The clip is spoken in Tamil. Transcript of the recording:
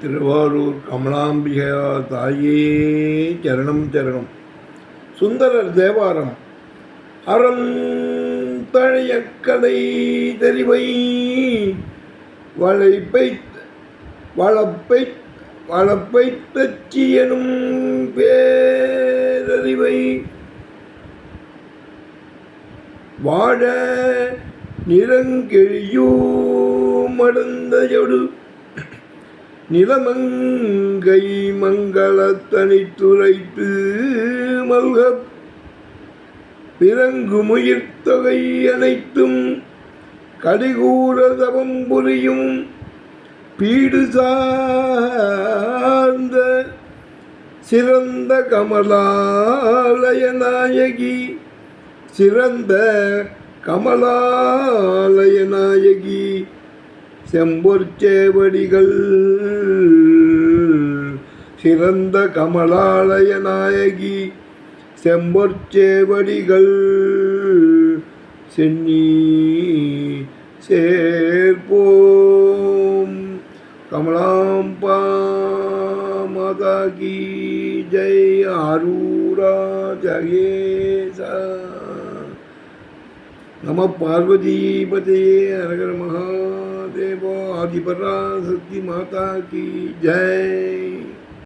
திருவாரூர் கமலாம்பிகா தாயே சரணம் சரணம். சுந்தரர் தேவாரம் அறம் தழைய கடை தெரிவை வளைப்பை வளப்பை வளப்பை தச்சி எனும் பேரறிவை. வாழ நிறங்கெழியூ மடந்தையொடு நிலமங்கை மங்களத்தனித்துரைத்து மல்க பிறங்குமுயிர்த்தொகை அனைத்தும் கடிகூற தவம் புரியும் பீடு சார்ந்த சிறந்த கமலாலய நாயகி சிறந்த கமலாலய நாயகி செம்பொற்சேவடிகள். சிறந்த கமலாலய நாயகி செம்பொற்சேவடிகள். சென்னி சேர்ப்போம். கமலாம்பா மாதா கி ஜெய். அரூரா ஜகேசா. நம பார்வதிபதியே அரகர மகா. ஆதிபராசக்தி மாதா கி ஜெய்